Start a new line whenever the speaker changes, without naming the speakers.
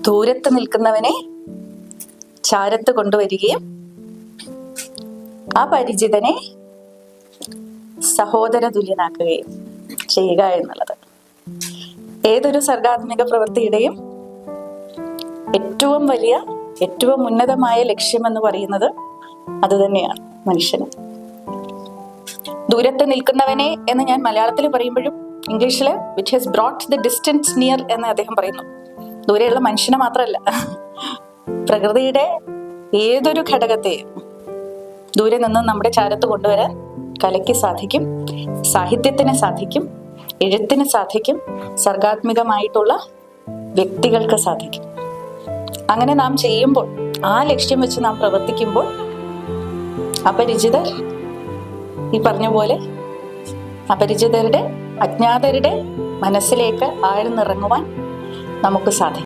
ദൂരത്ത് നിൽക്കുന്നവനെ ചാരത്ത് കൊണ്ടുവരികയും ആ പരിചിതനെ സഹോദര തുല്യനാക്കുകയും ചെയ്യുക എന്നുള്ളത്. ഏതൊരു സർഗാത്മിക പ്രവൃത്തിയുടെയും ഏറ്റവും വലിയ ഏറ്റവും ഉന്നതമായ ലക്ഷ്യമെന്ന് പറയുന്നത് അത് തന്നെയാണ് മനുഷ്യന്. ദൂരത്ത് നിൽക്കുന്നവനെ എന്ന് ഞാൻ മലയാളത്തിൽ പറയുമ്പോഴും ഇംഗ്ലീഷിൽ which has brought the distance near എന്ന് അദ്ദേഹം പറയുന്നു. ദൂരെയുള്ള മനുഷ്യനെ മാത്രമല്ല. പ്രകൃതിയുടെ ഏതൊരു ഘടകത്തെയും ദൂരെ നിന്ന് നമ്മുടെ ചാരത്ത് കൊണ്ടുവരാൻ കലയ്ക്ക് സാധിക്കും സാഹിത്യത്തിന് സാധിക്കും എഴുത്തിന് സാധിക്കും സർഗാത്മികമായിട്ടുള്ള വ്യക്തികൾക്ക് സാധിക്കും. അങ്ങനെ നാം ചെയ്യുമ്പോൾ ആ ലക്ഷ്യം വെച്ച് നാം പ്രവർത്തിക്കുമ്പോൾ അപരിചിതർ ഈ പറഞ്ഞ പോലെ അപരിചിതരുടെ അജ്ഞാതരുടെ മനസ്സിലേക്ക് ആഴ്ന്നിറങ്ങുവാൻ നമുക്ക് സാധിക്കും.